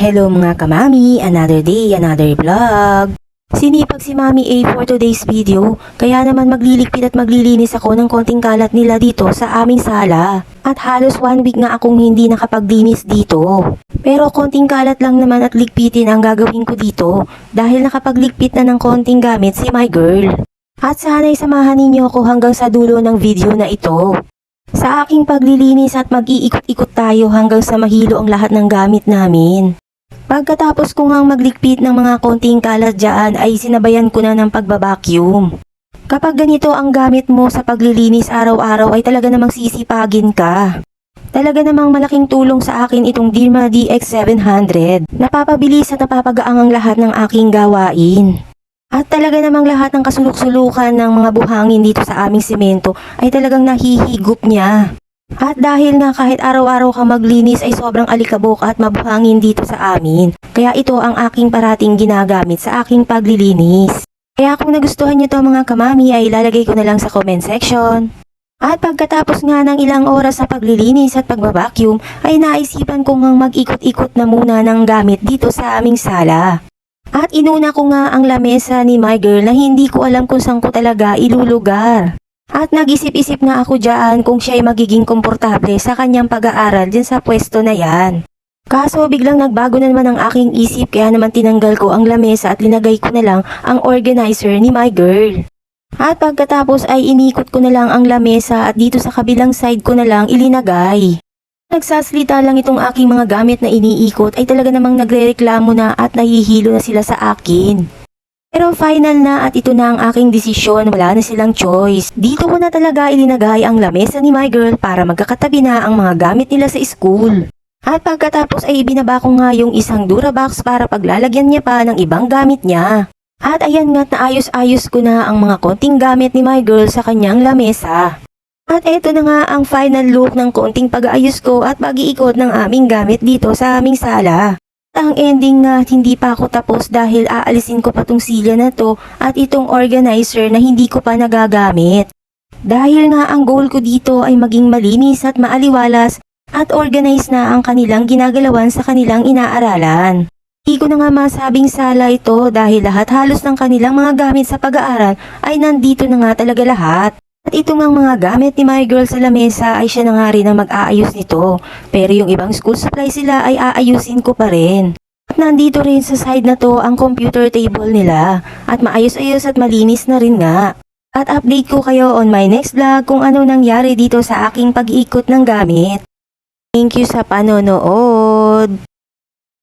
Hello mga kamami, another day, another vlog. Sinipag si Mami A for today's video, kaya naman magliligpit at maglilinis ako ng konting kalat nila dito sa aming sala. At halos one week nga akong hindi nakapaglinis dito. Pero konting kalat lang naman at ligpitin ang gagawin ko dito dahil nakapagligpit na ng konting gamit si my girl. At sana'y samahan ninyo ako hanggang sa dulo ng video na ito. Sa aking paglilinis at mag-iikot-ikot tayo hanggang sa mahilo ang lahat ng gamit namin. Pagkatapos ko ngang maglikpit ng mga konting kalat ay sinabayan ko na ng pagbabacuum. Kapag ganito ang gamit mo sa paglilinis araw-araw ay talaga namang sisipagin ka. Talaga namang malaking tulong sa akin itong Dirma DX700. Napapabilis at napapagaang ang lahat ng aking gawain. At talaga namang lahat ng kasulok-sulukan ng mga buhangin dito sa aming simento ay talagang nahihigop niya. At dahil nga kahit araw-araw ka maglinis ay sobrang alikabok at mabuhangin dito sa amin. Kaya ito ang aking parating ginagamit sa aking paglilinis. Kaya kung nagustuhan nyo to mga kamami ay ilalagay ko na lang sa comment section. At pagkatapos nga ng ilang oras sa paglilinis at pagbabacuum ay naisipan ko ngang mag-ikot-ikot na muna ng gamit dito sa aming sala. At inuna ko nga ang lamesa ni my girl na hindi ko alam kung saan ko talaga ilulugar. At nag-isip-isip nga ako dyan kung siya ay magiging komportable sa kanyang pag-aaral dyan sa pwesto na yan. Kaso biglang nagbago na naman ang aking isip kaya naman tinanggal ko ang lamesa at linagay ko na lang ang organizer ni my girl. At pagkatapos ay inikot ko na lang ang lamesa at dito sa kabilang side ko na lang ilinagay. Nagsasalita lang itong aking mga gamit na iniikot ay talaga namang nagrereklamo na at nahihilo na sila sa akin. Pero final na at ito na ang aking desisyon, wala na silang choice. Dito ko na talaga ilinagay ang lamesa ni my girl para magkakatabi na ang mga gamit nila sa school. At pagkatapos ay ibinaba ko nga yung isang Durabox para paglalagyan niya pa ng ibang gamit niya. At ayan nga't naayos-ayos ko na ang mga konting gamit ni my girl sa kanyang lamesa. At eto na nga ang final look ng konting pag-aayos ko at pag-iikot ng aming gamit dito sa aming sala. Ang ending nga hindi pa ako tapos dahil aalisin ko pa tong silya na to at itong organizer na hindi ko pa nagagamit. Dahil nga ang goal ko dito ay maging malinis at maaliwalas at organize na ang kanilang ginagalawan sa kanilang inaaralan. Hindi ko na nga masabing sala ito dahil lahat halos ng kanilang mga gamit sa pag-aaral ay nandito na nga talaga lahat. At ito ngang mga gamit ni my girl sa lamesa ay siya na nga rin ang mag-aayos nito. Pero yung ibang school supply sila ay aayusin ko pa rin. At nandito rin sa side na to ang computer table nila. At maayos-ayos at malinis na rin nga. At update ko kayo on my next vlog kung ano nangyari dito sa aking pag-iikot ng gamit. Thank you sa panonood.